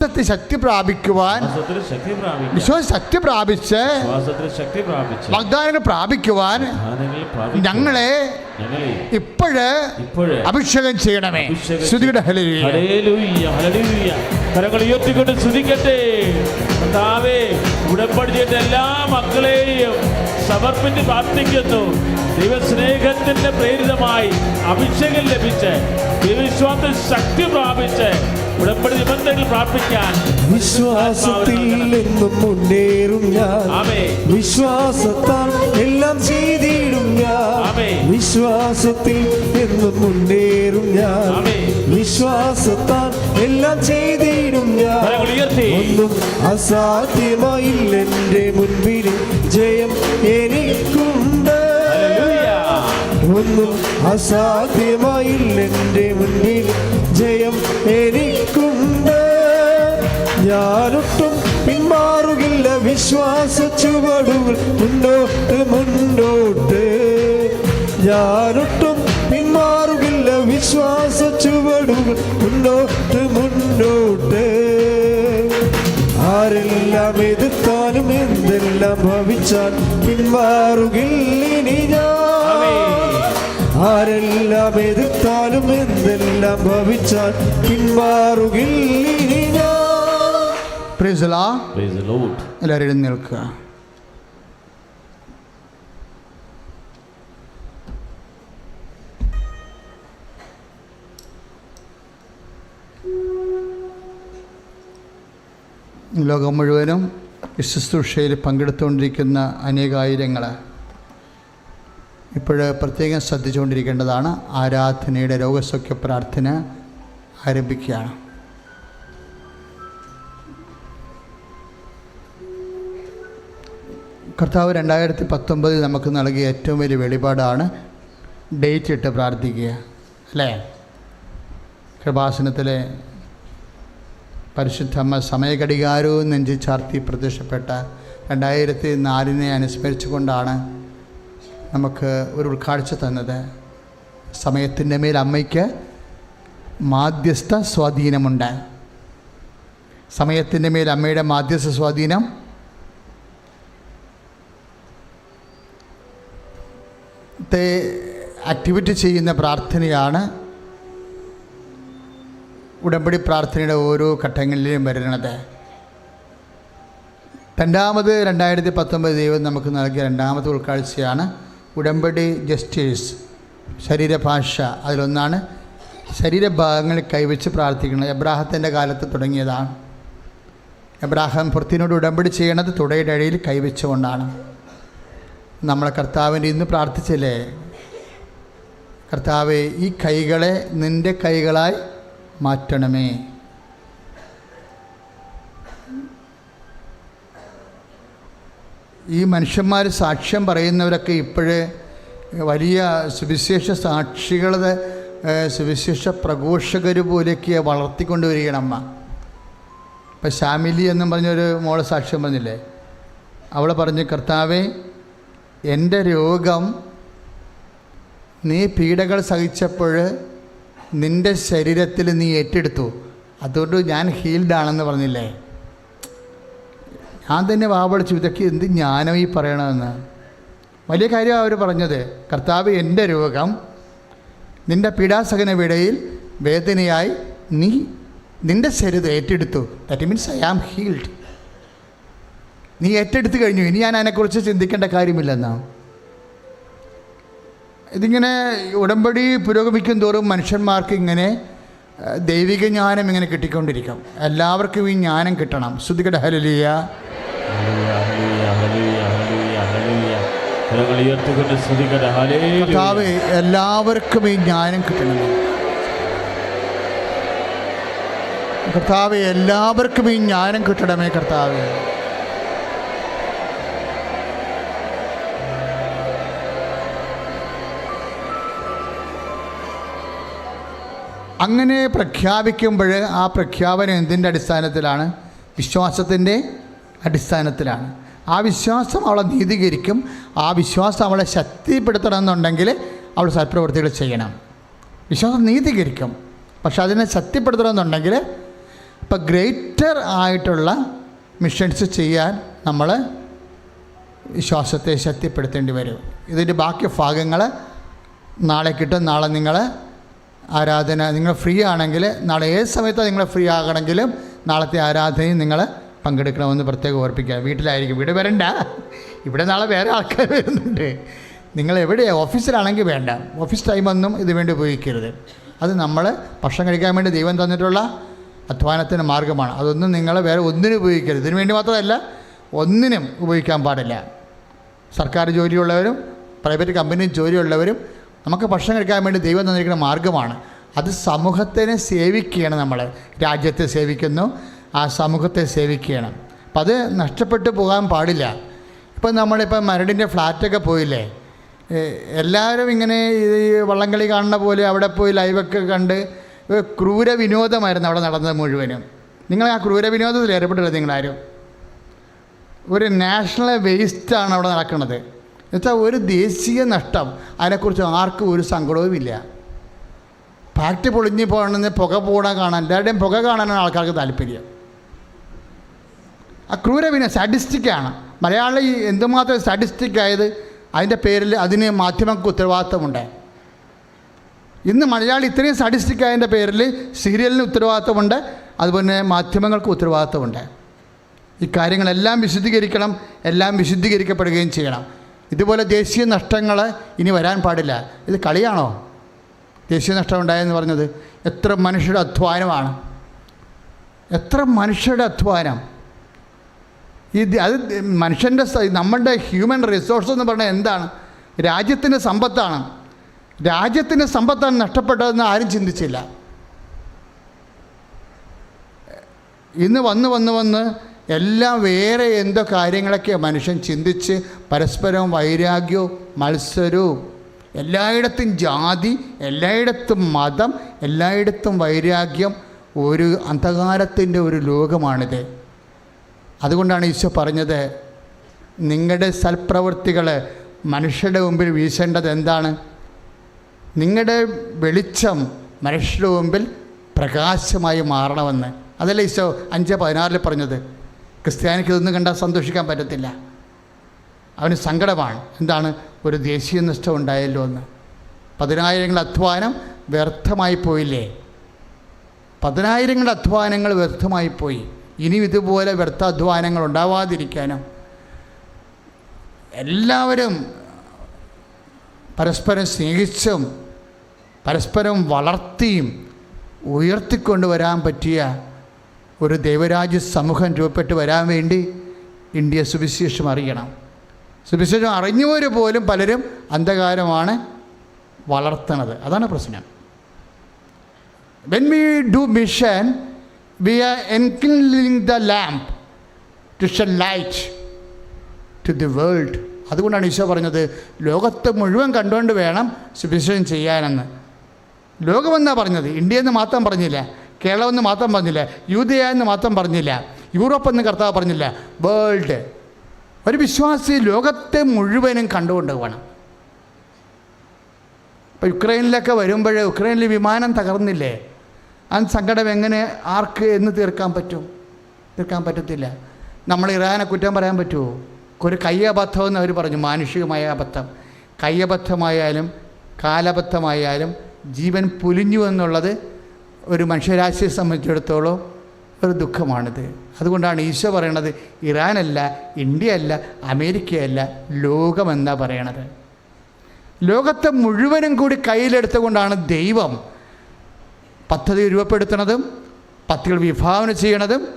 വിശ്വാസത്തിൽ ശക്തി പ്രാപിക്കുവാൻ വിശ്വാസ ശക്തി പ്രാപിച്ച് ശക്തി പ്രാപിച്ച്. വാഗ്ദാനങ്ങൾ പ്രാപിക്കുവാൻ ഞങ്ങളെ ഇപ്പോഴ് അഭിഷേകം ചെയ്യണമേ. ശ്രുതിയുടെ. കരങ്ങൾ ഉയർത്തിക്കൊണ്ട് ശ്രുതിക്കട്ടെ ഉടമ്പടി ചെയ്ത എല്ലാ മക്കളെയും സമർപ്പിച്ച് പ്രാർത്ഥിക്കുന്നു. ദൈവസ്നേഹത്തിന്റെ പ്രേരിതമായി അഭിഷേകം ലഭിച്ച് ദൈവവിശ്വാസത്തിൽ ശക്തി പ്രാപിച്ച് ഉടമ്പടി നിബന്ധനകൾ പ്രാപിക്കാൻ വിശ്വാസത്തിൽ എന്നും മുന്നേറും ഞാൻ. വിശ്വാസത്താൽ എല്ലാം ചെയ്തിടും ഞാൻ. വിശ്വാസത്തിൽ എന്നും മുന്നേറും ഞാൻ. വിശ്വാസത്താൽ എല്ലാം ചെയ്തിടും ഞാൻ. ഒന്നും അസാധ്യമായില്ല എന്റെ മുൻപിൽ ജയം എനിക്കുണ്ട്. ഒന്നും അസാധ്യമായില്ല എന്റെ മുന്നിൽ ജയം എനിക്കുണ്ട്. ഞാനൊട്ടും പിന്മാറുകില്ല വിശ്വാസ ചുവടുകൾ മുന്നോട്ട് മുന്നോട്ട്. ഞാനൊട്ടും പിന്മാറുകില്ല വിശ്വാസ ചുവടുകൾ മുന്നോട്ട് ആരെല്ലാം എതിർത്താലും എന്തെല്ലാം ഭവിച്ചാൽ പിന്മാറുകില്ലിനി ഞാൻ. ആരെല്ലാം എതിർത്താലും എന്തെല്ലാം ഭവിച്ചാൽ പിന്മാറുകില്ലിനി ഞാൻ. എല്ലാവരും എഴുന്നേൽക്കുക. ലോകം മുഴുവനും ശുശ്രൂഷയിൽ പങ്കെടുത്തുകൊണ്ടിരിക്കുന്ന അനേകായിരങ്ങൾ ഇപ്പോൾ പ്രത്യേകം ശ്രദ്ധിച്ചുകൊണ്ടിരിക്കേണ്ടതാണ് ആരാധനയുടെ രോഗസൗഖ്യ പ്രാർത്ഥന ആരംഭിക്കുകയാണ്. കർത്താവ് രണ്ടായിരത്തി പത്തൊമ്പതിൽ നമുക്ക് നൽകിയ ഏറ്റവും വലിയ വെളിപാടാണ് ഡേറ്റ് ഇട്ട് പ്രാർത്ഥിക്കുക അല്ലേ? കൃപാസനത്തിലെ പരിശുദ്ധമ്മ സമയഘടികാരവും നെഞ്ചി ചാർത്തി പ്രത്യക്ഷപ്പെട്ട രണ്ടായിരത്തി നാലിനെ അനുസ്മരിച്ചുകൊണ്ടാണ് നമുക്ക് ഒരു ഉൾക്കാഴ്ച തന്നത്. സമയത്തിന്റെ മേൽ അമ്മയ്ക്ക് മാധ്യസ്ഥ സ്വാധീനമുണ്ട്. സമയത്തിന്റെ മേൽ അമ്മയുടെ മാധ്യസ്ഥ സ്വാധീനം ആക്ടിവിറ്റി ചെയ്യുന്ന പ്രാർത്ഥനയാണ് ഉടമ്പടി പ്രാർത്ഥനയുടെ ഓരോ ഘട്ടങ്ങളിലും വരുന്നത് രണ്ടാമത് രണ്ടായിരത്തി പത്തൊമ്പത് ദൈവം നമുക്ക് നൽകിയ രണ്ടാമത്തെ ഉൾക്കാഴ്ചയാണ് ഉടമ്പടി ജസ്റ്റിസ് ശരീരഭാഷ. അതിലൊന്നാണ് ശരീരഭാഗങ്ങൾ കൈവച്ച് പ്രാർത്ഥിക്കുന്നത്. എബ്രാഹത്തിന്റെ കാലത്ത് തുടങ്ങിയതാണ്. എബ്രാഹാം പുറത്തിനോട് ഉടമ്പടി ചെയ്യണത് തുടയുടെ അഴിയിൽ കൈവച്ചുകൊണ്ടാണ് നമ്മളെ കർത്താവിന്റെ ഇന്ന് പ്രാർത്ഥിച്ചില്ലേ? കർത്താവെ ഈ കൈകളെ നിന്റെ കൈകളായി മാറ്റണമേ. ഈ മനുഷ്യന്മാർ സാക്ഷ്യം പറയുന്നവരൊക്കെ ഇപ്പോഴേ വലിയ സുവിശേഷ സാക്ഷികളുടെ സുവിശേഷ പ്രഘോഷകർ പോലെയൊക്കെ വളർത്തിക്കൊണ്ട് വരികയാണ് അമ്മ. ഇപ്പം ശാമിലി എന്നും പറഞ്ഞൊരു മോളെ സാക്ഷ്യം പറഞ്ഞില്ലേ? അവൾ പറഞ്ഞു കർത്താവെ എന്റെ രോഗം നീ പീഡകൾ സഹിച്ചപ്പോൾ നിന്റെ ശരീരത്തിൽ നീ ഏറ്റെടുത്തു. അതുകൊണ്ട് ഞാൻ ഹീൽഡ് ആണെന്ന് പറഞ്ഞില്ലേ? ഞാൻ തന്നെ വാവളിച്ചു ഇതൊക്കെ എന്ത് ജ്ഞാനം ഈ പറയണമെന്ന് വലിയ കാര്യമാണ് അവർ പറഞ്ഞത്. കർത്താവ് എന്റെ രോഗം നിന്റെ പീഡാസകന വിടയിൽ വേദനയായി നീ നിന്റെ ശരീരം ഏറ്റെടുത്തു. That means I am healed നീ ഏറ്റെടുത്തു കഴിഞ്ഞു. ഇനി ഞാൻ അതിനെക്കുറിച്ച് ചിന്തിക്കേണ്ട കാര്യമില്ലെന്നാ. ഇതിങ്ങനെ ഉടമ്പടി പുരോഗമിക്കും തോറും മനുഷ്യന്മാർക്ക് ഇങ്ങനെ ദൈവിക ജ്ഞാനം ഇങ്ങനെ കിട്ടിക്കൊണ്ടിരിക്കും. എല്ലാവർക്കും ഈ ജ്ഞാനം കിട്ടണം. ശ്രുതികട ഹലലിയ. കർത്താവ് എല്ലാവർക്കും ഈ ജ്ഞാനം കിട്ടണം. കർത്താവ് എല്ലാവർക്കും ഈ ജ്ഞാനം കിട്ടണമേ കർത്താവ്. അങ്ങനെ പ്രഖ്യാപിക്കുമ്പോൾ ആ പ്രഖ്യാപനം എന്തിന്റെ അടിസ്ഥാനത്തിലാണ്? വിശ്വാസത്തിന്റെ അടിസ്ഥാനത്തിലാണ്. ആ വിശ്വാസം അവളെ നീതീകരിക്കും. ആ വിശ്വാസം അവളെ ശക്തിപ്പെടുത്തണം എന്നുണ്ടെങ്കിൽ അവൾ സത്പ്രവൃത്തികൾ ചെയ്യണം. വിശ്വാസം നീതീകരിക്കും. പക്ഷെ അതിനെ ശക്തിപ്പെടുത്തണം എന്നുണ്ടെങ്കിൽ ഇപ്പം ഗ്രേറ്റർ ആയിട്ടുള്ള മിഷൻസ് ചെയ്യാൻ നമ്മൾ വിശ്വാസത്തെ ശക്തിപ്പെടുത്തേണ്ടി വരും. ഇതിന്റെ ബാക്കി ഭാഗങ്ങൾ നാളെ കിട്ടും. നാളെ നിങ്ങൾ ആരാധന നിങ്ങൾ ഫ്രീ ആണെങ്കിൽ നാളെ ഏത് സമയത്താണ് നിങ്ങൾ ഫ്രീ ആകണമെങ്കിലും നാളത്തെ ആരാധനയും നിങ്ങൾ പങ്കെടുക്കണമെന്ന് പ്രത്യേകം ഓർപ്പിക്കുക. വീട്ടിലായിരിക്കും. ഇവിടെ വരണ്ട. ഇവിടെ നാളെ വേറെ ആൾക്കാർ വരുന്നുണ്ട്. നിങ്ങൾ എവിടെയാണ് ഓഫീസിലാണെങ്കിൽ വേണ്ട. ഓഫീസ് ടൈമൊന്നും ഇത് വേണ്ടി ഉപയോഗിക്കരുത്. അത് നമ്മൾ ഭക്ഷണം കഴിക്കാൻ വേണ്ടി ദൈവം തന്നിട്ടുള്ള അധ്വാനത്തിന്റെ മാർഗമാണ് അതൊന്നും നിങ്ങൾ വേറെ ഒന്നിനും ഉപയോഗിക്കരുത്. ഇതിനു വേണ്ടി മാത്രമല്ല ഒന്നിനും ഉപയോഗിക്കാൻ പാടില്ല. സർക്കാർ ജോലിയുള്ളവരും പ്രൈവറ്റ് കമ്പനി ജോലിയുള്ളവരും നമുക്ക് ഭക്ഷണം കഴിക്കാൻ വേണ്ടി ദൈവം തന്നിരിക്കുന്ന മാർഗമാണ് അത് സമൂഹത്തിനെ സേവിക്കുകയാണ് നമ്മൾ രാജ്യത്തെ സേവിക്കുന്നു ആ സമൂഹത്തെ സേവിക്കുകയാണ്. അപ്പം അത് നഷ്ടപ്പെട്ടു പോകാൻ പാടില്ല. ഇപ്പം നമ്മളിപ്പം മരടിന്റെ ഫ്ലാറ്റൊക്കെ പോയില്ലേ? എല്ലാവരും ഇങ്ങനെ ഈ വള്ളംകളി കാണുന്ന പോലെ അവിടെ പോയി ലൈവൊക്കെ കണ്ട് ക്രൂര വിനോദമായിരുന്നു അവിടെ നടന്നത് മുഴുവനും. നിങ്ങൾ ആ ക്രൂര വിനോദത്തിൽ ഏർപ്പെട്ടില്ല നിങ്ങളാരും? ഒരു നാഷണൽ വേസ്റ്റാണ് അവിടെ നടക്കുന്നത്. എന്നുവെച്ചാൽ ഒരു ദേശീയ നഷ്ടം. അതിനെക്കുറിച്ച് ആർക്കും ഒരു സങ്കടവുമില്ല. ഫാക്ടറി പൊളിഞ്ഞ് പോകണമെന്ന് പുക പോകണം കാണാൻ എല്ലാവരുടെയും പുക കാണാനാണ് ആൾക്കാർക്ക് താല്പര്യം. ആ ക്രൂരവിന സാഡിസ്റ്റിക്കാണ് മലയാളി എന്തുമാത്രം സാഡിസ്റ്റിക്കായത് അതിന്റെ പേരിൽ അതിന് മാധ്യമങ്ങൾക്ക് ഉത്തരവാദിത്തമുണ്ട്. ഇന്ന് മലയാളി ഇത്രയും സാഡിസ്റ്റിക്കായതിന്റെ പേരിൽ സീരിയലിന് ഉത്തരവാദിത്തമുണ്ട് അതുപോലെ മാധ്യമങ്ങൾക്ക് ഈ കാര്യങ്ങളെല്ലാം വിശുദ്ധീകരിക്കണം എല്ലാം വിശുദ്ധീകരിക്കപ്പെടുകയും ചെയ്യണം. ഇതുപോലെ ദേശീയ നഷ്ടങ്ങൾ ഇനി വരാൻ പാടില്ല. ഇത് കളിയാണോ? ദേശീയ നഷ്ടം ഉണ്ടായെന്ന് പറഞ്ഞത് എത്ര മനുഷ്യരുടെ അധ്വാനമാണ്. എത്ര മനുഷ്യരുടെ അധ്വാനം. ഇത് അത് മനുഷ്യന്റെ നമ്മളുടെ ഹ്യൂമൻ റിസോഴ്സ് എന്ന് പറഞ്ഞാൽ എന്താണ്? രാജ്യത്തിന്റെ സമ്പത്താണ്. രാജ്യത്തിന്റെ സമ്പത്താണ് നഷ്ടപ്പെട്ടതെന്ന് ആരും ചിന്തിച്ചില്ല. ഇന്ന് വന്ന് വന്ന് വന്ന് എല്ലാം വേറെ എന്തോ കാര്യങ്ങളൊക്കെ മനുഷ്യൻ ചിന്തിച്ച് പരസ്പരം വൈരാഗ്യവും മത്സരവും. എല്ലായിടത്തും ജാതി എല്ലായിടത്തും മതം എല്ലായിടത്തും വൈരാഗ്യം ഒരു അന്ധകാരത്തിന്റെ ഒരു ലോകമാണിത്. അതുകൊണ്ടാണ് ഈശോ പറഞ്ഞത് നിങ്ങളുടെ സൽപ്രവൃത്തികൾ മനുഷ്യരുടെ മുമ്പിൽ വീശേണ്ടത് എന്താണ്? നിങ്ങളുടെ വെളിച്ചം മനുഷ്യരുടെ മുമ്പിൽ പ്രകാശമായി മാറണമെന്ന്. അതല്ല ഈശോ അഞ്ച് പതിനാറിൽ പറഞ്ഞത്? ക്രിസ്ത്യാനിക്ക് ഇതൊന്നും കണ്ടാൽ സന്തോഷിക്കാൻ പറ്റത്തില്ല. അവന് സങ്കടമാണ്. എന്താണ്? ഒരു ദേശീയ നഷ്ടം ഉണ്ടായല്ലോ എന്ന്. പതിനായിരങ്ങൾ അധ്വാനം വ്യർത്ഥമായി പോയില്ലേ? പതിനായിരങ്ങളുടെ അധ്വാനങ്ങൾ വ്യർത്ഥമായി പോയി. ഇനിയും ഇതുപോലെ വ്യർത്ഥ അധ്വാനങ്ങൾ ഉണ്ടാവാതിരിക്കാനും? എല്ലാവരും പരസ്പരം സ്നേഹിച്ചും പരസ്പരം വളർത്തിയും ഉയർത്തിക്കൊണ്ടുവരാൻ പറ്റിയ ഒരു ദൈവരാജ്യ സമൂഹം രൂപപ്പെട്ട് വരാൻ വേണ്ടി ഇന്ത്യ സുവിശേഷം അറിയണം. സുവിശേഷം അറിഞ്ഞവർ പോലും പലരും അന്ധകാരമാണ് വളർത്തണത്. അതാണ് പ്രശ്നം. When we do mission we are enkindling the lamp to shed light to the world അതുകൊണ്ടാണ് ഈശോ പറഞ്ഞത് ലോകത്ത് മുഴുവൻ കണ്ടുകൊണ്ട് വേണം സുവിശേഷം ചെയ്യാനെന്ന്. ലോകമെന്നാണ് പറഞ്ഞത്? ഇന്ത്യ എന്ന് മാത്രം പറഞ്ഞില്ല? കേരളം എന്ന് മാത്രം പറഞ്ഞില്ല യൂതയ എന്ന് മാത്രം പറഞ്ഞില്ല യൂറോപ്പ് എന്ന് കർത്താവ് പറഞ്ഞില്ല വേൾഡ് ഒരു വിശ്വാസി ലോകത്തെ മുഴുവനും കണ്ടുകൊണ്ട് വേണം ഇപ്പോൾ യുക്രൈനിലൊക്കെ വരുമ്പോൾ യുക്രൈനിൽ വിമാനം തകർന്നില്ലേ? ആ സങ്കടം എങ്ങനെ ആർക്ക് എന്ന് തീർക്കാൻ പറ്റും? തീർക്കാൻ പറ്റത്തില്ല. നമ്മൾ ഇറാനെ കുറ്റം പറയാൻ പറ്റുമോ? ഒരു കയ്യബദ്ധം എന്ന് അവർ പറഞ്ഞു മാനുഷികമായ അബദ്ധം. കയ്യബദ്ധമായാലും കാലബദ്ധമായാലും ജീവൻ പുലിഞ്ഞു എന്നുള്ളത് ഒരു മനുഷ്യരാശിയെ സംബന്ധിച്ചിടത്തോളം ഒരു ദുഃഖമാണിത്. അതുകൊണ്ടാണ് ഈശോ പറയണത് ഇറാനല്ല ഇന്ത്യ അല്ല അമേരിക്കയല്ല ലോകമെന്നാ പറയണത്. ലോകത്തെ മുഴുവനും കൂടി കയ്യിലെടുത്തുകൊണ്ടാണ് ദൈവം പദ്ധതി രൂപപ്പെടുത്തുന്നതും പദ്ധതികൾ വിഭാവന ചെയ്യണതും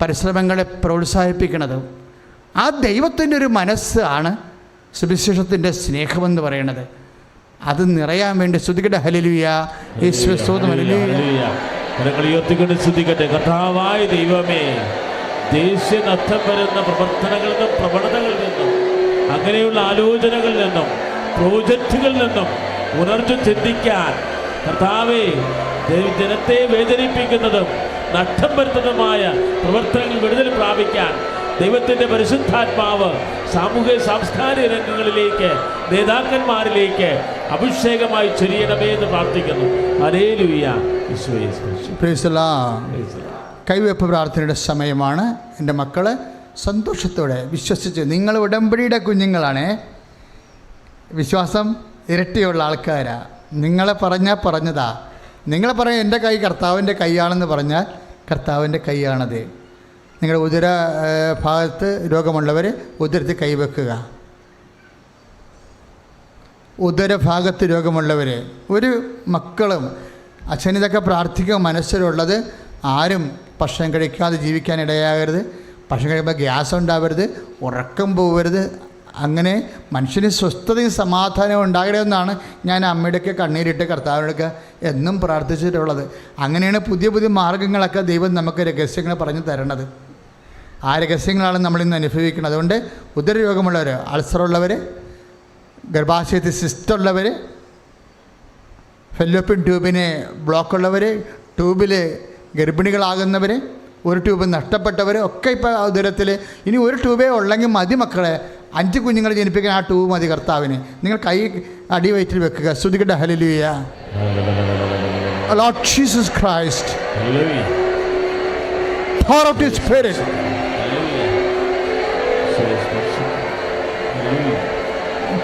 പരിശ്രമങ്ങളെ പ്രോത്സാഹിപ്പിക്കുന്നതും ആ ദൈവത്തിന്റെ ഒരു മനസ്സാണ് സുവിശേഷത്തിന്റെ സ്നേഹമെന്ന് പറയുന്നത് അത് നിറയാൻ വേണ്ടി ശ്രുതികട ഹലിലുയ യേശു സ്തോത്രം. ഹല്ലേലൂയ. കരങ്ങൾ ഉയർത്തിക്കൊണ്ട് ശ്രദ്ധിക്കട്ടെ കർത്താവായ ദൈവമേ ദേശീയ നഷ്ടം വരുന്ന പ്രവർത്തനങ്ങളിൽ നിന്നും പ്രവണതകളിൽ നിന്നും അങ്ങനെയുള്ള ആലോചനകളിൽ നിന്നും പ്രോജക്റ്റുകളിൽ നിന്നും ഉണർന്നു ചിന്തിക്കാൻ കർത്താവേ ജനത്തെ വേദനിപ്പിക്കുന്നതും നഷ്ടം വരുത്തുന്നതുമായ പ്രവർത്തനങ്ങൾ വിടുതൽ പ്രാപിക്കാൻ ദൈവത്തിന്റെ പരിശുദ്ധാത്മാവ് സാമൂഹ്യ സാംസ്കാരിക രംഗങ്ങളിലേക്ക് നേതാക്കന്മാരിലേക്ക് അഭിഷേകമായി ചൊരിയണമേ എന്ന് പ്രാർത്ഥിക്കുന്നു. കൈവെപ്പ് പ്രാർത്ഥനയുടെ സമയമാണ്. എന്റെ മക്കൾ സന്തോഷത്തോടെ വിശ്വസിച്ച് നിങ്ങൾ ഉടമ്പടിയുടെ കുഞ്ഞുങ്ങളാണേ. വിശ്വാസം ഇരട്ടിയുള്ള ആൾക്കാരാണ് നിങ്ങളെ പറഞ്ഞാൽ പറഞ്ഞതാ. നിങ്ങളെ പറയാൻ എന്റെ കൈ കർത്താവിന്റെ കൈയാണെന്ന് പറഞ്ഞാൽ കർത്താവിന്റെ കൈയാണത്. നിങ്ങളുടെ ഉദര ഭാഗത്ത് രോഗമുള്ളവർ ഉദരത്തിൽ കൈവെക്കുക. ഉദരഭാഗത്ത് രോഗമുള്ളവർ ഒരു മക്കളും അച്ഛനിതൊക്കെ പ്രാർത്ഥിക്കുക മനസ്സിലുള്ളത് ആരും ഭക്ഷണം കഴിക്കാതെ ജീവിക്കാൻ ഇടയാകരുത്. ഭക്ഷണം കഴിക്കുമ്പോൾ ഗ്യാസ് ഉണ്ടാവരുത് ഉറക്കം പോവരുത്. അങ്ങനെ മനുഷ്യന് സ്വസ്ഥതയും സമാധാനവും ഉണ്ടാകണമെന്നാണ് ഞാൻ അമ്മയുടെയൊക്കെ കണ്ണീരിട്ട് കർത്താവിനൊക്കെ എന്നും പ്രാർത്ഥിച്ചിട്ടുള്ളത്. അങ്ങനെയാണ് പുതിയ പുതിയ മാർഗങ്ങളൊക്കെ ദൈവം നമുക്ക് രഹസ്യങ്ങൾ പറഞ്ഞു തരണത്. ആ രഹസ്യങ്ങളാണ് നമ്മളിന്ന് അനുഭവിക്കുന്നത്. അതുകൊണ്ട് ഉദരരോഗമുള്ളവർ അൾസറുള്ളവർ ഗർഭാശയത്തിൽ സിസ്റ്റുള്ളവർ ഫെല്ലോപ്പിൻ ട്യൂബിന് ബ്ലോക്കുള്ളവർ ട്യൂബിൽ ഗർഭിണികളാകുന്നവർ ഒരു ട്യൂബ് നഷ്ടപ്പെട്ടവർ ഒക്കെ ഇപ്പോൾ ഉദരത്തിൽ ഇനി ഒരു ട്യൂബേ ഉള്ളെങ്കിൽ മതി മക്കളെ. അഞ്ച് കുഞ്ഞുങ്ങളെ ജനിപ്പിക്കാൻ ആ ട്യൂബ് മതി കർത്താവിന്. നിങ്ങൾ കൈ അടി വയറ്റിൽ വെക്കുക. ശ്രുതികട hallelujah Lord Jesus Christ Power of his spirit.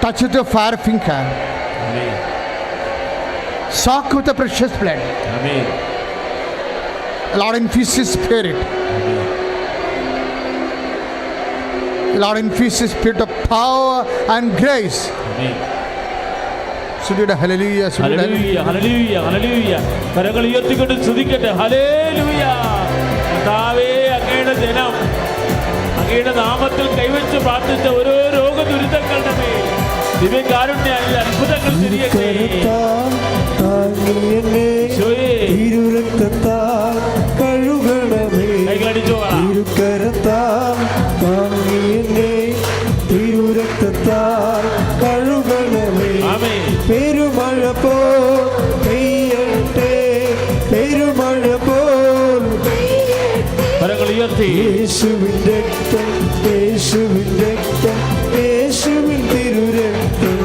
Touch with your fire finger Amen. soak with the precious blood Amen. Lord infuse his spirit Amen. Lord infuse his spirit of power and grace Amen. ശ്രുതിയുടെ ഹലലുയ ശ്രുതിയുടെ hallelujah, hallelujah, hallelujah. കരങ്ങൾ ഉയർത്തിക്കൊണ്ട് സ്തുതിക്കട്ടെ hallelujah. കർത്താവേ അങ്ങയുടെ ജനം അങ്ങയുടെ നാമത്തിൽ കൈവച്ച് പ്രാർത്ഥിച്ച ഓരോ രോഗ ദുരിതങ്ങളുടെ മേൽ ദിവ്യകാരുണ്യ അത്ഭുതങ്ങൾ പെരുമഴ കരത്താൽ രക്തം യേശുവിൻ രക്തം യേശുവിൻ തിരുരക്തം.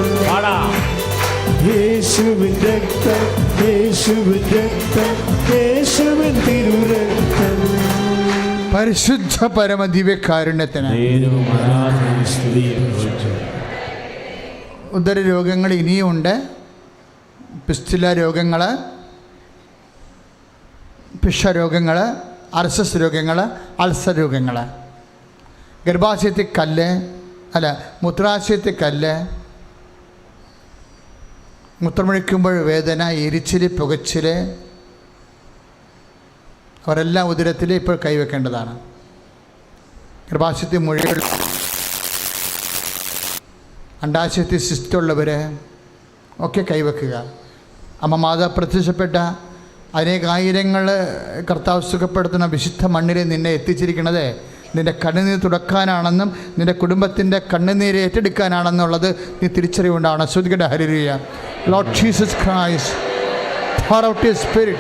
യേശുവിൻ രക്തം യേശുവിൻ രക്തം യേശുവിൻ തിരുരക്തം. പരിശുദ്ധ പരമ ദിവ്യകാരുണ്യത്തിന്. ഉദര രോഗങ്ങൾ ഇനിയുമുണ്ട് പിസ്റ്റില രോഗങ്ങൾ പിഷരോഗങ്ങൾ അർസസ് രോഗങ്ങൾ അൾസർ രോഗങ്ങൾ ഗർഭാശയത്തിൽ കല്ല് അല്ല മൂത്രാശയത്തിൽ കല്ല്. മൂത്രമൊഴിക്കുമ്പോൾ വേദന എരിച്ചിൽ പുകച്ചിൽ അവരെല്ലാം ഉദരത്തിൽ ഇപ്പോൾ കൈവെക്കേണ്ടതാണ്. ഗർഭാശയത്തിൽ മുഴുവൻ അണ്ടാശയത്തിൽ സിസ്റ്റുള്ളവർ ഒക്കെ കൈവെക്കുക. അമ്മ മാതാ പ്രത്യക്ഷപ്പെട്ട അനേകായിരങ്ങൾ കർത്താവ് സുഖപ്പെടുത്തുന്ന വിശുദ്ധ മണ്ണിൽ നിന്നെ എത്തിച്ചിരിക്കുന്നത് നിന്റെ കണ്ണുനീർ തുടക്കാനാണെന്നും നിന്റെ കുടുംബത്തിന്റെ കണ്ണുനീര് ഏറ്റെടുക്കാനാണെന്നുള്ളത് നീ തിരിച്ചറിവുണ്ടാണ് ശ്രുതികട hallelujah Lord Jesus Christ out your spirit.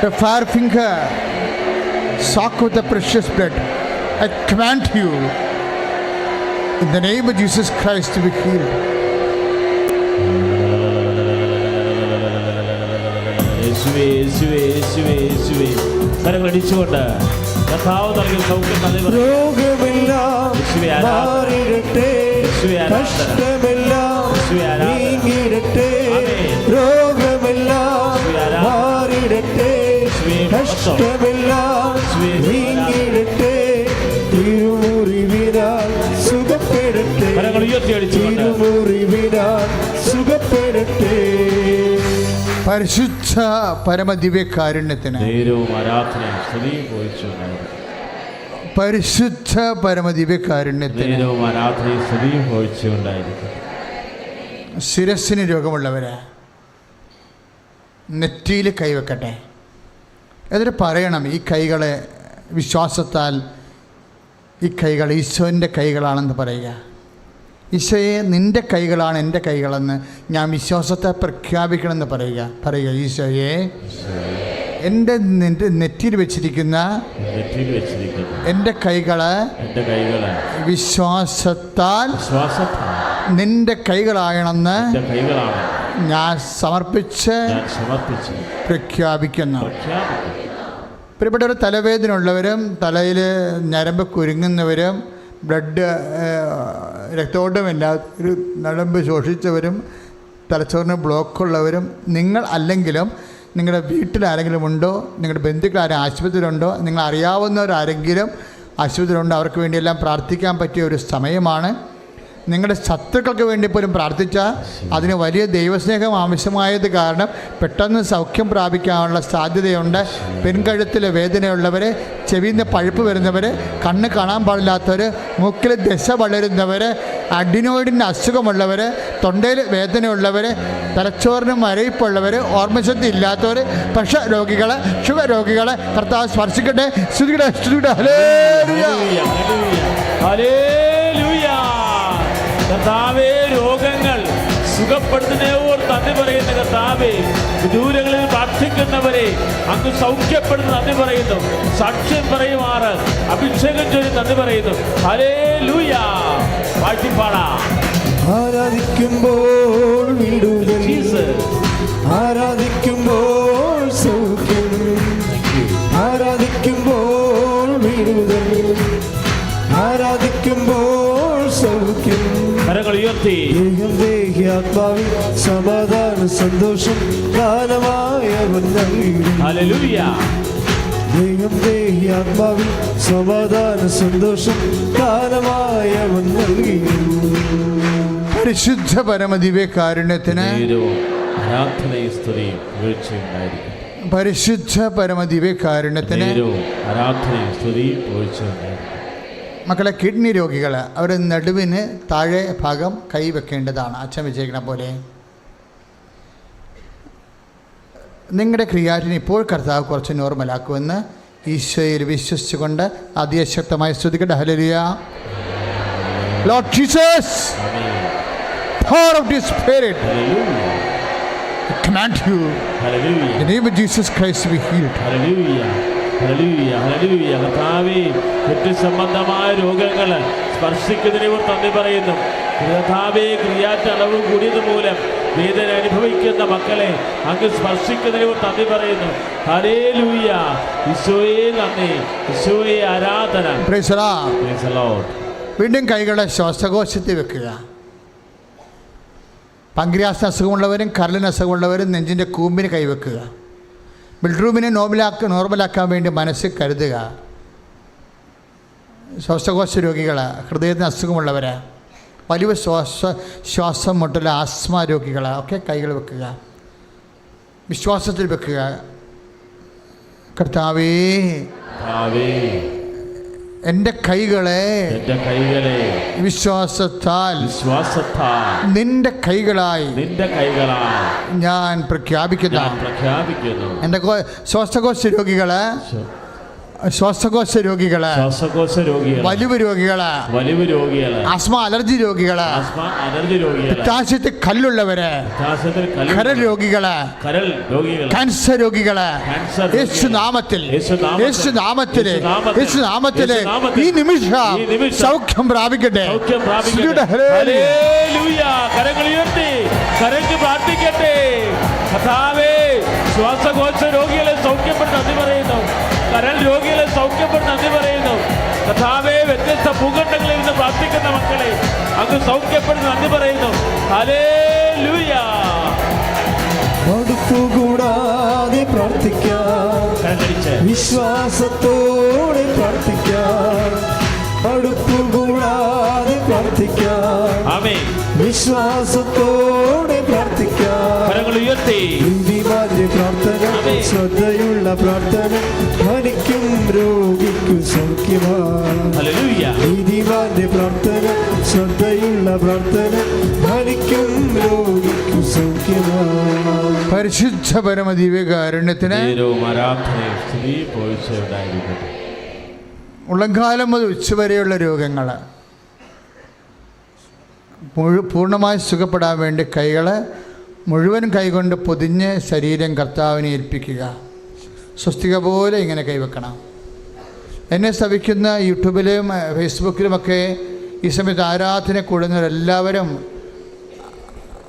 The fire finger soak with the precious blood. I command you in the name of Jesus Christ to be യേശുവേ യേശുവേ യേശുവേ യേശുവേ കരങ്ങൾ അടിച്ചുകൊണ്ട് കർത്താവ് നൽകിയ സൗഖ്യം. രോഗമെല്ലാം ആരാധന. കഷ്ടമെല്ലാം ആമേൻ. രോഗമെല്ലാം മഹത്വം. കഷ്ടമെല്ലാം യേശുവേ നീങ്ങിടട്ടെ തിരുമുറിവിനാൽ സുഖപ്പെടട്ടെ. കരങ്ങൾ പരിശുദ്ധ പരമദിവ്യകാരുണ്യത്തിന്. നേരവും ആരാധനയും സ്തുതിയും പരിശുദ്ധ പരമദിവ്യകാരുണ്യത്തിന്. നേരവും ആരാധനയും സ്തുതിയും പോയിച്ചുകൊണ്ടായിരിക്കും ശിരസ്സിന് രോഗമുള്ളവരെ നെറ്റിയിൽ കൈവെക്കട്ടെ എന്നിട്ട് പറയണം ഈ കൈകളെ വിശ്വാസത്താൽ ഈ കൈകൾ ഈശോന്റെ കൈകളാണെന്ന് പറയുക. ഈശോയെ നിന്റെ കൈകളാണ് എന്റെ കൈകളെന്ന് ഞാൻ വിശ്വാസത്തെ പ്രഖ്യാപിക്കണമെന്ന് പറയുക. പറയുക ഈശോയെ എന്റെ നിന്റെ നെറ്റിയിൽ വെച്ചിരിക്കുന്ന എന്റെ കൈകളെ വിശ്വാസത്താൽ നിന്റെ കൈകളാകണമെന്ന് ഞാൻ സമർപ്പിച്ച് പ്രഖ്യാപിക്കുന്നു. പ്രിയപ്പെട്ടവർ തലവേദന ഉള്ളവരും തലയിൽ ഞരമ്പ് കുരുങ്ങുന്നവരും ബ്ലഡ് രക്തോട്ടമില്ലാത്ത നരമ്പ് ശോഷിച്ചവരും തലച്ചോറിന് ബ്ലോക്കുള്ളവരും നിങ്ങൾ അല്ലെങ്കിലും നിങ്ങളുടെ വീട്ടിൽ ആരെങ്കിലും ഉണ്ടോ നിങ്ങളുടെ ബന്ധുക്കൾ ആരും ആശുപത്രിയിലുണ്ടോ നിങ്ങൾ അറിയാവുന്നവരാരെങ്കിലും ആശുപത്രിയിലുണ്ടോ അവർക്ക് വേണ്ടിയെല്ലാം പ്രാർത്ഥിക്കാൻ പറ്റിയ ഒരു സമയമാണ്. നിങ്ങളുടെ ശത്രുക്കൾക്ക് വേണ്ടി പോലും പ്രാർത്ഥിച്ചാൽ അതിന് വലിയ ദൈവസ്നേഹം ആവശ്യമായത് കാരണം പെട്ടെന്ന് സൗഖ്യം പ്രാപിക്കാനുള്ള സാധ്യതയുണ്ട്. പെൺകഴുത്തിലെ വേദനയുള്ളവർ ചെവിയിൽ നിന്ന് പഴുപ്പ് വരുന്നവർ കണ്ണ് കാണാൻ പാടില്ലാത്തവർ മൂക്കിൽ ദശ വളരുന്നവർ അഡിനോയിഡിന്റെ അസുഖമുള്ളവർ തൊണ്ടയിൽ വേദനയുള്ളവർ തലച്ചോറിന് മരയിപ്പുള്ളവർ ഓർമ്മശക്തി ഇല്ലാത്തവർ പക്ഷ രോഗികൾ ഷുഗർ രോഗികളെ കർത്താവ് സ്പർശിക്കട്ടെ. ശ്രുതികട്ടെ ശ്രുതികട്ടെ ഹലേ ഹല്ലേലൂയ. കർത്താവേ രോഗങ്ങൾ സുഖപ്പെടുത്തുന്നവർ നന്ദി പറയുന്ന കർത്താവേ. ദൂരങ്ങളിൽ പ്രാർത്ഥിക്കുന്നവരെ അങ്ങ് സൗഖ്യപ്പെടുന്ന നന്ദി പറയുന്നു. സാക്ഷ്യം പറയുമാറ് അഭിഷേകം ചൊല്ലി നന്ദി പറയുന്നു. ഹരേ ലൂയ പാട്ടിപ്പാടാ ആരാധിക്കുമ്പോൾ ആരാധിക്കുമ്പോൾ സൗഖ്യം ആരാധിക്കുമ്പോൾ ആരാധിക്കുമ്പോൾ കരങ്ങൾ ഉയർത്തി ആത്മാവിൽ സമാധാന സന്തോഷം ദാനമായവൻ നൽകിയിടും ദേഹി ആത്മാവിൽ സമാധാന സന്തോഷം കാലമായ നൽകിയിടും പരിശുദ്ധ പരമദിവ്യ കാരുണ്യത്തിന് നേരവും ആരാധനയും സ്തുതിയും വീഴ്ചയുണ്ടായിരിക്കും പരിശുദ്ധ പരമദിവ്യ കാരുണ്യത്തിന് ആരാധനയും സ്തുതിയും വീഴ്ചയുണ്ടായിരിക്കും മക്കളെ കിഡ്നി രോഗികൾ അവർ നടുവിന് താഴെ ഭാഗം കൈവെക്കേണ്ടതാണ് അച്ഛൻ വിജയിക്കണ പോലെ. നിങ്ങളുടെ ക്രിയാറ്റിന് ഇപ്പോൾ കർത്താവ് കുറച്ച് നോർമലാക്കുമെന്ന് ഈശോയിൽ വിശ്വസിച്ചുകൊണ്ട് അതിശക്തമായി സ്തുതിക്കട്ടെ. Hallelujah Lord Jesus power of the spirit. I command you. In hallelujah the name of Jesus Christ be healed hallelujah hallelujah hallelujah. കർത്താവേ കുറ്റ സംബന്ധമായ രോഗങ്ങൾ സ്പർശിക്കുന്നതിനെ കുറിച്ച് നന്ദി പറയുന്നു. കർത്താവേ ക്രിയാറ്റ് അളവ് കൂടിയത് മൂലം വേദന അനുഭവിക്കുന്ന മക്കളെ അങ്ങ് സ്പർശിക്കുന്നതിനെ കുറിച്ച് നന്ദി പറയുന്നു. ഹല്ലേലൂയ. ഈശോയെ നന്ദി. ഈശോയെ ആരാധന. വീണ്ടും കൈകളെ ശ്വാസകോശത്തിൽ വെക്കുക. പങ്ക്രിയാസിന് അസുഖമുള്ളവരും കരളിന് അസുഖമുള്ളവരും നെഞ്ചിന്റെ കൂമ്പിന് കൈവെക്കുക. ബെഡ്റൂമിനെ നോർമലാക്ക നോർമലാക്കാൻ വേണ്ടി മനസ്സ് കരുതുക. ശ്വാസകോശ രോഗികൾ ഹൃദയത്തിന് അസുഖമുള്ളവർ വലിയ ശ്വാസ ശ്വാസം മുട്ടൽ ആസ്മ രോഗികൾ ഒക്കെ കൈകൾ വെക്കുക. വിശ്വാസത്തിൽ വെക്കുക. കർത്താവേ. എന്റെ കൈകളെ എന്റെ കൈകളെ വിശ്വാസത്താൽ വിശ്വാസത്താൽ നിന്റെ കൈകളായി നിന്റെ കൈകളായി ഞാൻ പ്രഖ്യാപിക്കുന്നു. പ്രഖ്യാപിക്കുന്നു. എന്റെ ശ്വാസകോശ രോഗികൾ ശ്വാസകോശ രോഗികൾ ശ്വാസകോശ രോഗികൾ വലിവ് രോഗികൾ വലിവ് രോഗികൾ ആസ്മ അലർജി രോഗികൾ ആസ്മ അലർജി രോഗികൾ പിത്താശയത്തിൽ കല്ലുള്ളവര് കരൽ കരൾ രോഗികൾ കരൾ രോഗികൾ ക്യാൻസർ രോഗികൾ ക്യാൻസർ രോഗികൾ. യേശു നാമത്തിൽ. യേശു നാമത്തിൽ യേശുനാമത്തിൽ. യേശു നാമത്തിൽ ഈ നിമിഷം സൗഖ്യം പ്രാപിക്കട്ടെ. കരങ്ങൾ ഉയർത്തി കരങ്ങൾ പ്രാർത്ഥിക്കട്ടെ കഥാവേ ശ്വാസകോശ രോഗികളെ സൗഖ്യപ്പെട്ട് നന്ദി പറയുന്നു കരൾ രോഗികളെ സൗഖ്യപ്പെട്ട് നന്ദി പറയുന്നു. കഥാവേ വ്യത്യസ്ത ഭൂഖണ്ഡങ്ങളിൽ നിന്ന് പ്രാർത്ഥിക്കുന്ന മക്കളെ അങ്ങ് സൗഖ്യപ്പെട്ട് നന്ദി പറയുന്നു. ഹല്ലേലൂയ. മടുപ്പുകൂടാതെ പ്രാർത്ഥിക്കാം. കരഞ്ഞടിച്ച് വിശ്വാസത്തോടെ പ്രാർത്ഥിക്കാം. മടുപ്പുകൂടാതെ പ്രാർത്ഥിക്കാം. ആമേ വിശ്വാസത്തോടെ കരങ്ങൾ ഉയർത്തി. പ്രാർത്ഥന. ശ്രദ്ധയുള്ള പ്രാർത്ഥന ധനിക്കും രോഗിക്കു നീതിമാന്റെ പ്രാർത്ഥന ശ്രദ്ധയുള്ള പ്രാർത്ഥന ധനിക്കും രോഗിക്കു സൗഖ്യമാ പരിശുദ്ധ പരമദിവ്യകാരുണ്യത്തിന് ഉള്ളംകാലം മുതൽ ഉച്ചവരെയുള്ള രോഗങ്ങൾ മുഴു പൂർണമായി സുഖപ്പെടാൻ വേണ്ടി കൈകൾ മുഴുവൻ കൈകൊണ്ട് പൊതിഞ്ഞ് ശരീരം കർത്താവിനെ ഏൽപ്പിക്കുക. സ്വസ്തിക പോലെ ഇങ്ങനെ കൈവെക്കണം. എന്നെ ശ്രവിക്കുന്ന യൂട്യൂബിലും ഫേസ്ബുക്കിലുമൊക്കെ ഈ സമയത്ത് ആരാധന കൂടുന്നവരെല്ലാവരും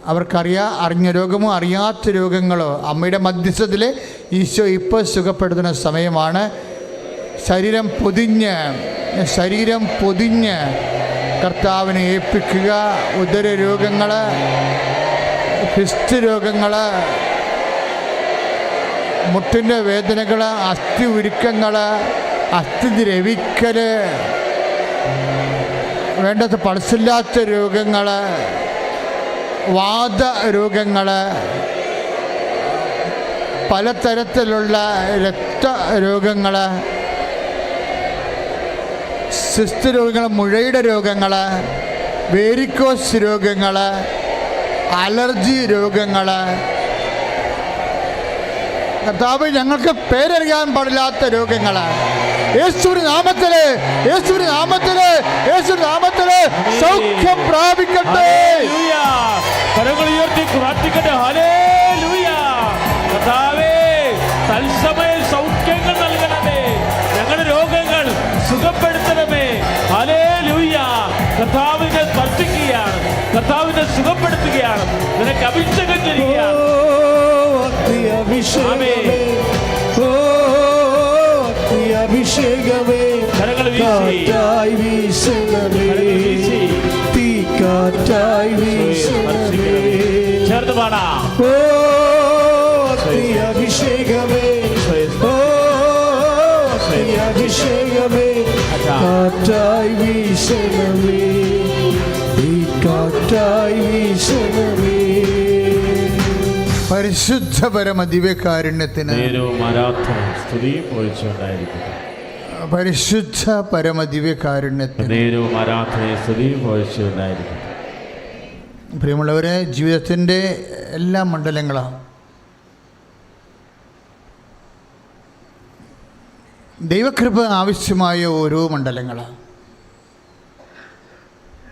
അവർക്കറിയാ അറിഞ്ഞ രോഗമോ അറിയാത്ത രോഗങ്ങളോ അമ്മയുടെ മധ്യസ്ഥത്തിൽ ഈശോ ഇപ്പോൾ സുഖപ്പെടുത്തുന്ന സമയമാണ്. ശരീരം പൊതിഞ്ഞ് ശരീരം പൊതിഞ്ഞ് കർത്താവിനെ ഏൽപ്പിക്കുക. ഉദര രോഗങ്ങൾ ഹിസ്റ്റ് രോഗങ്ങൾ മുട്ടിന്റെ വേദനകൾ അസ്ഥി ഉരുക്കങ്ങൾ അസ്ഥി ദ്രവിക്കൽ വേണ്ടത് പൾസില്ലാത്ത രോഗങ്ങൾ വാദ രോഗങ്ങൾ പലതരത്തിലുള്ള രക്ത രക്തരോഗങ്ങൾ സിസ്ത് രോഗങ്ങൾ മുഴയുടെ രോഗങ്ങൾ വേരിക്കോസ് രോഗങ്ങൾ അലർജി രോഗങ്ങൾ കർത്താവ് ഞങ്ങൾക്ക് പേരറിയാൻ പാടില്ലാത്ത രോഗങ്ങൾ യേശുവിന് നാമത്തിൽ യേശുവിന് നാമത്തിൽ യേശുവിന് നാമത്തിൽ സൗഖ്യം പ്രാപിക്കട്ടെ. നൽകണമേ. ഞങ്ങളുടെ രോഗങ്ങൾ സ്പർശിക്കുകയാണ് കർത്താവിനെ സുഖപ്പെടുത്തുകയാണ്. നിനക്ക് അഭിഷേകം ചെയ്യുകയാണ്. അഭിഷേകമേ. കാറ്റായി വീശണമേ. തീ കാറ്റായി വീശണമേ. ചേർന്ന് പാടാ. ഓ അഭിഷേകമേ. ഓ അഭിഷേകമേ. കാറ്റായി വീശണമേ. കാറ്റായി വീശണമേ പരിശുദ്ധ പരമ ദിവ്യകാരുണ്യത്തിന് പരിശുദ്ധ പരമ ദിവ്യകാരുണ്യത്തിന് പ്രിയമുള്ളവരെ ജീവിതത്തിന്റെ എല്ലാ മണ്ഡലങ്ങളാണ് ദൈവകൃപ ആവശ്യമായ ഓരോ മണ്ഡലങ്ങളാണ്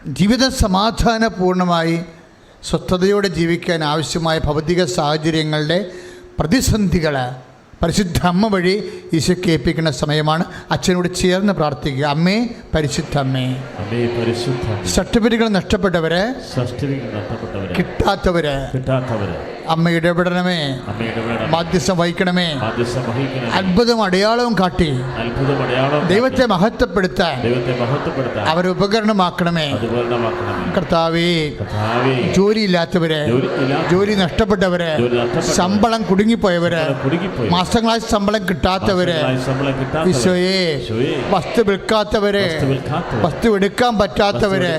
ജീവിതം സമാധാനപൂർണമായി സ്വസ്ഥതയോടെ ജീവിക്കാൻ ആവശ്യമായ ഭൗതിക സാഹചര്യങ്ങളുടെ പ്രതിസന്ധികൾ പരിശുദ്ധ അമ്മ വഴി ഈശോയ്ക്ക് ഏൽപ്പിക്കുന്ന സമയമാണ്. അച്ഛനോട് ചേർന്ന് പ്രാർത്ഥിക്കുക. അമ്മേ പരിശുദ്ധ അമ്മേ. സർട്ടിഫിക്കറ്റുകൾ നഷ്ടപ്പെട്ടവരെ സർട്ടിഫിക്കറ്റ് നഷ്ടപ്പെട്ടവരെ. കിട്ടാത്തവര് കിട്ടാത്തവര്. അമ്മ ഇടപെടണമേ. മധ്യസ്ഥം വഹിക്കണമേ. അത്ഭുതം അടയാളവും കാട്ടി. ദൈവത്തെ മഹത്വപ്പെടുത്താൻ അവരെ ഉപകരണമാക്കണമേ. കർത്താവേ ജോലിയില്ലാത്തവരെ ജോലിയില്ലാത്തവര് ജോലിയില്ലാത്ത- ജോലി നഷ്ടപ്പെട്ടവരെ ശമ്പളം കുടുങ്ങിപ്പോയവര് കുടുങ്ങിപ്പോയി മാസങ്ങളായി ശമ്പളം കിട്ടാത്തവര് ഈശോയെ വസ്തു വിൽക്കാത്തവര് വസ്തു എടുക്കാൻ പറ്റാത്തവര്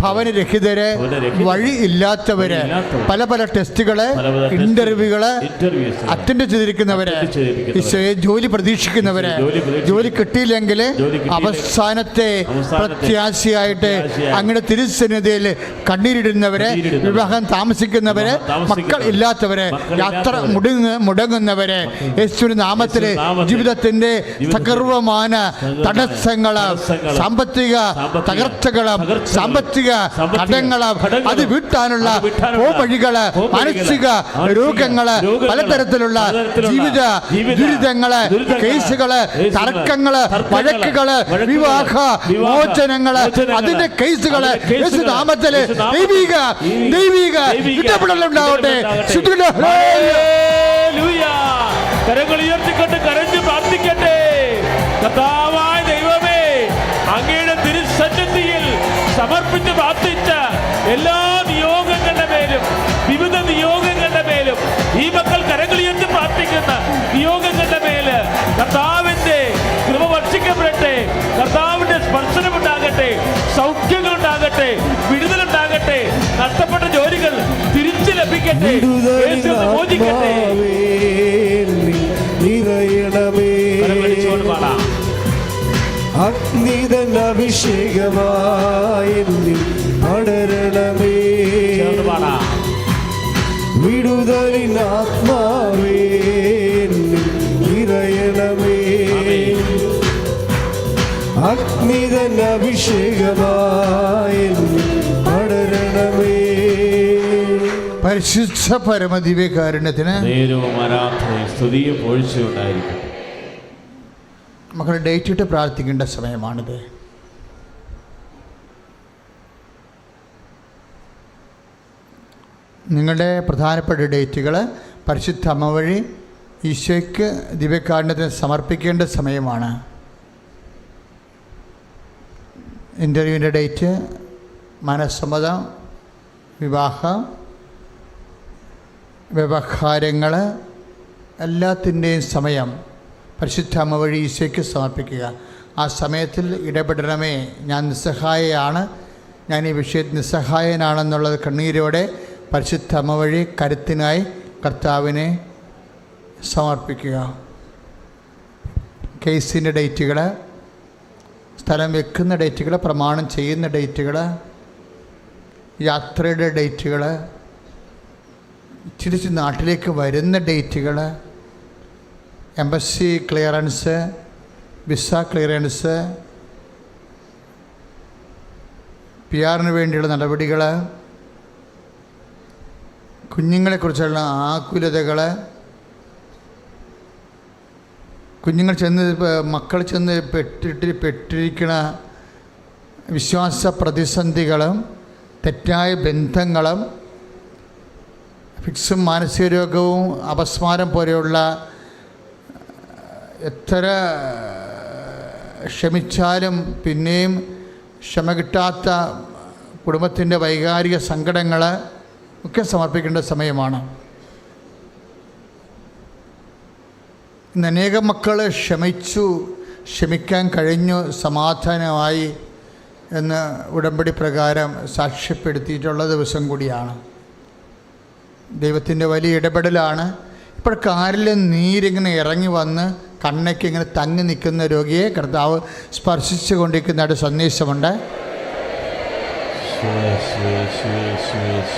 ഭവനരഹിതര് വഴി ഇല്ലാത്തവര് പല പല ടെസ്റ്റുകൾ, ഇന്റർവ്യൂകൾ അറ്റൻഡ് ചെയ്തിരിക്കുന്നവര് ജോലി പ്രതീക്ഷിക്കുന്നവര് ജോലി കിട്ടിയില്ലെങ്കിൽ അവസാനത്തെ പ്രത്യാശയായിട്ട് പ്രത്യാശയായി അങ്ങനെ തിരുസന്നിധിയിൽ കണ്ണീരിടുന്നവരെ വിവാഹം താമസിക്കുന്നവര് മക്കൾ ഇല്ലാത്തവരെ യാത്ര മുടങ്ങ് മുടങ്ങുന്നവര്. യേശുവിന്റെ നാമത്തിൽ ജീവിതത്തിന്റെ സകർവമാന തടസ്സങ്ങൾ സാമ്പത്തിക തകർച്ചകളും സാമ്പത്തിക കടങ്ങളും അത് വീട്ടാനുള്ള മാനസിക മാനസിക രോഗങ്ങൾ പലതരത്തിലുള്ള ജീവിത ദുരിതങ്ങൾ കേസുകൾ തർക്കങ്ങൾ വഴക്കുകൾ വിവാഹ മോചനങ്ങൾ അതിന്റെ കേസുകൾ യേശുനാമത്തിൽ ദൈവിക ദൈവിക ഇടപെടലുണ്ടാവട്ടെ. കരങ്ങൾ ഉയർത്തിക്കൊണ്ട് കരഞ്ഞു പ്രാർത്ഥിക്കട്ടെ. കഥാവായ ദൈവമേ അങ്ങയുടെ തിരുസന്നിധിയിൽ സമർപ്പിച്ച് പ്രാർത്ഥിച്ച എല്ലാ മക്കൾ കരങ്ങൾ ഉയർത്തി പ്രാർത്ഥിക്കുന്ന? നിയോഗങ്ങളുടെ മേൽ കർത്താവിന്റെ കൃപ വർഷിക്കപ്പെടട്ടെ. കർത്താവിന്റെ സ്പർശനം ഉണ്ടാകട്ടെ സൗഖ്യങ്ങൾ ഉണ്ടാകട്ടെ വിടുതലുണ്ടാകട്ടെ. നഷ്ടപ്പെട്ട ജോലികൾ തിരിച്ചു ലഭിക്കട്ടെ. മോചിക്കട്ടെ. നിറയണമേ പാടാം. അഗ്നിതൻ അഭിഷേകമായി പാടാം വിടുതലിൻ ആത്മാവേ എന്നിൽ നിറയണമേ. ആമേൻ. അഗ്നിതൻ അഭിഷേകമായി പടരണമേ. പരിശുദ്ധ പരമദിവ്യകാരുണ്യത്തിന് സ്തുതിയെ ആരാധനയും സ്തുതിയും പൊഴിച്ചും ഉണ്ടായിരിക്കട്ടെ മക്കൾ ഡേറ്റ് ഇട്ട് പ്രാർത്ഥിക്കേണ്ട സമയമാണിത്. നിങ്ങളുടെ പ്രധാനപ്പെട്ട ഡേറ്റുകൾ പരിശുദ്ധ അമ്മ വഴി ഈശോയ്ക്ക് ദിവ്യകാരുണ്യത്തിന് സമർപ്പിക്കേണ്ട സമയമാണ്. ഇന്റർവ്യൂവിന്റെ ഡേറ്റ് മനസ്സമ്മതം വിവാഹം വ്യവഹാരങ്ങൾ എല്ലാത്തിന്റെയും സമയം പരിശുദ്ധ അമ്മ വഴി ഈശോയ്ക്ക് സമർപ്പിക്കുക. ആ സമയത്തിൽ ഇടപെടണമേ. ഞാൻ നിസ്സഹായയാണ്. ഞാൻ ഈ വിഷയത്തിൽ നിസ്സഹായനാണെന്നുള്ളത് കണ്ണീരോടെ പരിശുദ്ധ അമ്മ വഴി കരുത്തിനായി കർത്താവിനെ സമർപ്പിക്കുക. കേസിന്റെ ഡേറ്റുകൾ സ്ഥലം വെക്കുന്ന ഡേറ്റുകൾ പ്രമാണം ചെയ്യുന്ന ഡേറ്റുകൾ യാത്രയുടെ ഡേറ്റുകൾ തിരിച്ച് നാട്ടിലേക്ക് വരുന്ന ഡേറ്റുകൾ embassy clearance visa clearance P ആറിന് വേണ്ടിയുള്ള നടപടികൾ കുഞ്ഞുങ്ങളെക്കുറിച്ചുള്ള ആകുലതകൾ കുഞ്ഞുങ്ങൾ ചെന്ന് മക്കൾ ചെന്ന് പെട്ടിട്ട് പെട്ടിരിക്കുന്ന വിശ്വാസ പ്രതിസന്ധികളും തെറ്റായ ബന്ധങ്ങളും ഫിക്സും മാനസിക രോഗവും അപസ്മാരം പോലെയുള്ള എത്ര ക്ഷമിച്ചാലും പിന്നെയും ക്ഷമ കിട്ടാത്ത കുടുംബത്തിന്റെ വൈകാരിക സങ്കടങ്ങൾ ഒക്കെ സമർപ്പിക്കേണ്ട സമയമാണ്. ഇന്ന് അനേകം മക്കൾ ക്ഷമിച്ചു ക്ഷമിക്കാൻ കഴിഞ്ഞു സമാധാനമായി എന്ന് ഉടമ്പടി പ്രകാരം സാക്ഷ്യപ്പെടുത്തിയിട്ടുള്ള ദിവസം കൂടിയാണ്. ദൈവത്തിന്റെ വലിയ ഇടപെടലാണ്. ഇപ്പോൾ കാറിൽ നീരിങ്ങനെ ഇറങ്ങി വന്ന് കണ്ണയ്ക്ക് ഇങ്ങനെ തങ്ങി നിൽക്കുന്ന രോഗിയെ കർത്താവ് സ്പർശിച്ചു കൊണ്ടിരിക്കുന്നതായിട്ട് സന്ദേശമുണ്ട്. ഹല്ലേലൂയ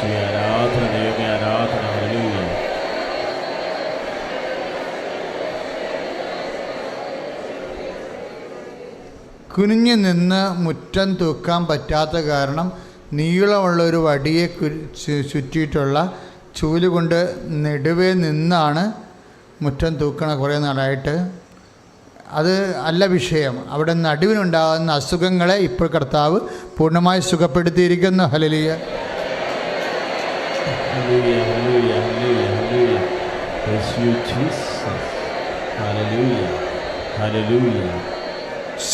കുനിഞ്ഞു നിന്ന് മുറ്റം തൂക്കാൻ പറ്റാത്ത കാരണം നീളമുള്ള ഒരു വടിയെ ചുറ്റിയിട്ടുള്ള ചൂൽ കൊണ്ട് നെടുവേ നിന്നാണ് മുറ്റം തൂക്കണ കുറേ നാളായിട്ട്. അത് അല്ല വിഷയം. അവിടെ നടുവിനുണ്ടാകുന്ന അസുഖങ്ങളെ ഇപ്പോൾ കർത്താവ് പൂർണമായി സുഖപ്പെടുത്തിയിരിക്കുന്നു. ഹലലിയ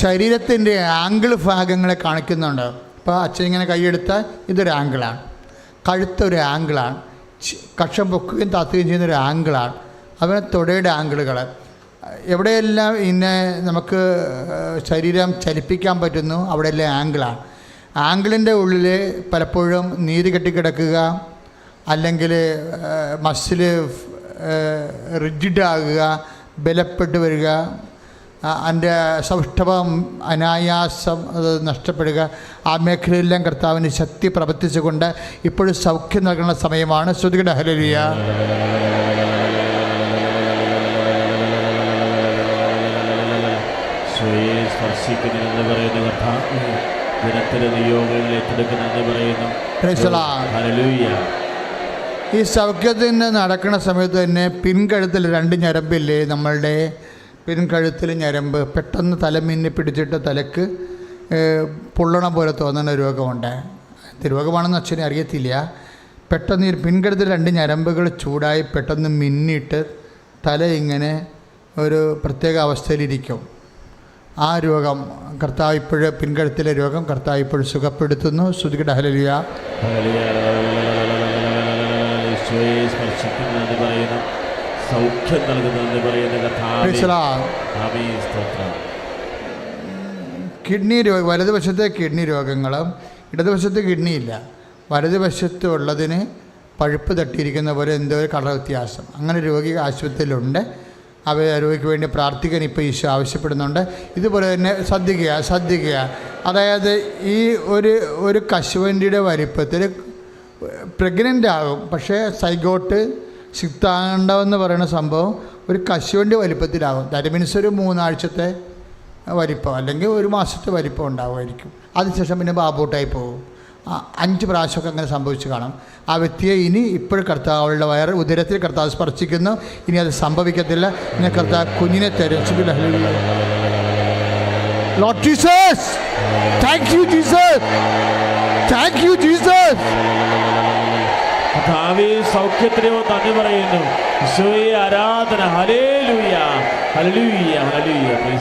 ശരീരത്തിന്റെ ആംഗിൾ ഭാഗങ്ങളെ കാണിക്കുന്നുണ്ട്. ഇപ്പോൾ അച്ഛൻ ഇങ്ങനെ കൈയെടുത്താൽ ഇതൊരു ആംഗിളാണ്. കഴുത്തൊരു ആംഗിളാണ്. കക്ഷം പൊക്കുകയും താത്തുകയും ചെയ്യുന്ന ഒരു ആംഗിളാണ്. അതുപോലെ തുടയുടെ ആംഗിളുകൾ. എവിടെയെല്ലാം ഇന്നെ നമുക്ക് ശരീരം ചലിപ്പിക്കാൻ പറ്റുന്നു അവിടെയെല്ലാം ആംഗിളാണ് ആംഗിളിന്റെ ഉള്ളിൽ പലപ്പോഴും നീര് കെട്ടിക്കിടക്കുക അല്ലെങ്കിൽ മസിൽ റിജിഡാകുക ബലപ്പെട്ടു വരിക അതിന്റെ സൗഷ്ഠവം അനായാസം അത് നഷ്ടപ്പെടുക ആ മേഖലയിലെല്ലാം കർത്താവിന് ശക്തി പ്രവർത്തിച്ചുകൊണ്ട് ഇപ്പോഴും സൗഖ്യം നൽകുന്ന സമയമാണ്. ശ്രുതികട ഹലരിയ സ്വയെ സ്പർശിക്കുന്നതെന്ന് പറയുന്ന കർത്താവ് ദിനത്തിലെ നിയോഗങ്ങൾ ഏറ്റെടുക്കുന്നെന്ന് പറയുന്നു. ഹല്ലേലൂയ ഈ സൗഖ്യത്തിന് നടക്കുന്ന സമയത്ത് തന്നെ പിൻകഴുത്തിൽ രണ്ട് ഞരമ്പില്ലേ നമ്മളുടെ? പിൻകഴുത്തിൽ ഞരമ്പ്. പെട്ടെന്ന് തല മിന്നി പിടിച്ചിട്ട് തലക്ക് പൊള്ളണം പോലെ തോന്നുന്ന രോഗമുണ്ട്. രോഗമാണെന്ന് അച്ഛനെ അറിയത്തില്ല. പെട്ടെന്ന് ഈ പിൻകഴുത്തിൽ രണ്ട് ഞരമ്പുകൾ ചൂടായി പെട്ടെന്ന് മിന്നിട്ട് തല ഇങ്ങനെ ഒരു പ്രത്യേക അവസ്ഥയിലിരിക്കും. ആ രോഗം കർത്താവ് ഇപ്പോഴും പിൻകഴുത്തിലെ രോഗം കർത്താവ് ഇപ്പോഴും സുഖപ്പെടുത്തുന്നു. ശ്രുതികട ഹലലിയ സൗഖ്യം നൽകുന്നതെന്ന് പറയുന്ന കിഡ്നി രോഗ വലതുവശത്തെ കിഡ്നി രോഗങ്ങളും ഇടതുവശത്ത് കിഡ്നി ഇല്ല വലതുവശത്ത് ഉള്ളതിന് പഴുപ്പ് തട്ടിയിരിക്കുന്ന പോലെ എന്തോ ഒരു കളർ വ്യത്യാസം. അങ്ങനെ രോഗി ആശുപത്രിയിലുണ്ട്. അവ രോഗിക്ക് വേണ്ടി പ്രാർത്ഥിക്കാൻ ഇപ്പോൾ ഈശോ ആവശ്യപ്പെടുന്നുണ്ട്. ഇതുപോലെ തന്നെ ശ്രദ്ധിക്കുക ശ്രദ്ധിക്കുക. അതായത് ഈ ഒരു ഒരു കശുവണ്ടിയുടെ വലിപ്പത്തിൽ പ്രഗ്നന്റ് ആകും. പക്ഷേ സൈഗോട്ട് സിക്താണ്ടമെന്ന് പറയുന്ന സംഭവം ഒരു കശുവണ്ടി വലിപ്പത്തിലാകും. ദാറ്റ് മീൻസ് ഒരു മൂന്നാഴ്ചത്തെ വലിപ്പം അല്ലെങ്കിൽ ഒരു മാസത്തെ വലിപ്പം ഉണ്ടാവുമായിരിക്കും. അതിനുശേഷം പിന്നെ ബാബൂട്ടായി പോകും. അഞ്ച് പ്രാവശ്യമൊക്കെ അങ്ങനെ സംഭവിച്ചു കാണും. ആ വ്യക്തിയെ ഇനി ഇപ്പോഴും അവളുടെ വയറ് ഉദരത്തിൽ കർത്താവ് സ്പർശിക്കുന്നു. ഇനി അത് സംഭവിക്കത്തില്ല. ഇനി കർത്താവ് കുഞ്ഞിനെ തരും. കർത്താവേ നന്ദി പറയുന്നു. ആരാധന.